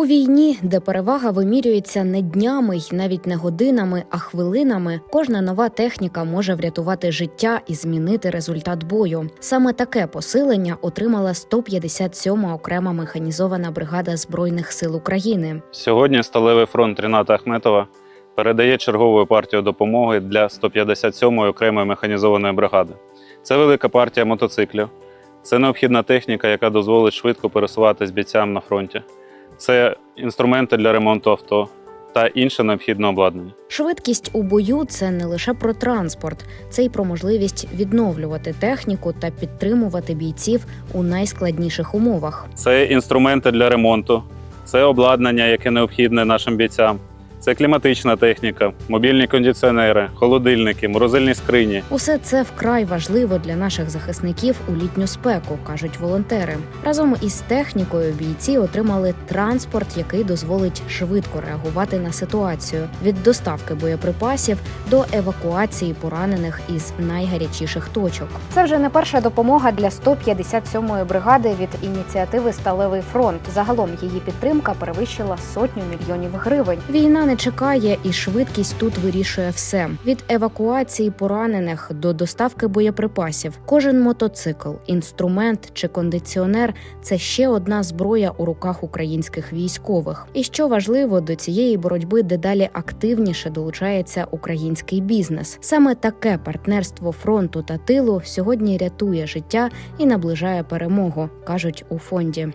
У війні, де перевага вимірюється не днями й навіть не годинами, а хвилинами, кожна нова техніка може врятувати життя і змінити результат бою. Саме таке посилення отримала 157-ма окрема механізована бригада збройних сил України. Сьогодні сталевий фронт Ріната Ахметова передає чергову партію допомоги для 157-ї окремої механізованої бригади. Це велика партія мотоциклів. Це необхідна техніка, яка дозволить швидко пересуватись бійцям на фронті. Це інструменти для ремонту авто та інше необхідне обладнання. Швидкість у бою це не лише про транспорт, це й про можливість відновлювати техніку та підтримувати бійців у найскладніших умовах. Це інструменти для ремонту, це обладнання, яке необхідне нашим бійцям. Це кліматична техніка, мобільні кондиціонери, холодильники, морозильні скрині. Усе це вкрай важливо для наших захисників у літню спеку, кажуть волонтери. Разом із технікою бійці отримали транспорт, який дозволить швидко реагувати на ситуацію від доставки боєприпасів до евакуації поранених із найгарячіших точок. Це вже не перша допомога для 157-ї бригади від ініціативи Сталевий фронт. Загалом її підтримка перевищила сотню мільйонів гривень. Війна не чекає, і швидкість тут вирішує все: від евакуації поранених до доставки боєприпасів. Кожен мотоцикл, інструмент чи кондиціонер це ще одна зброя у руках українських військових. І що важливо, до цієї боротьби дедалі активніше долучається український бізнес. Саме таке партнерство фронту та тилу сьогодні рятує життя і наближає перемогу, кажуть у фонді.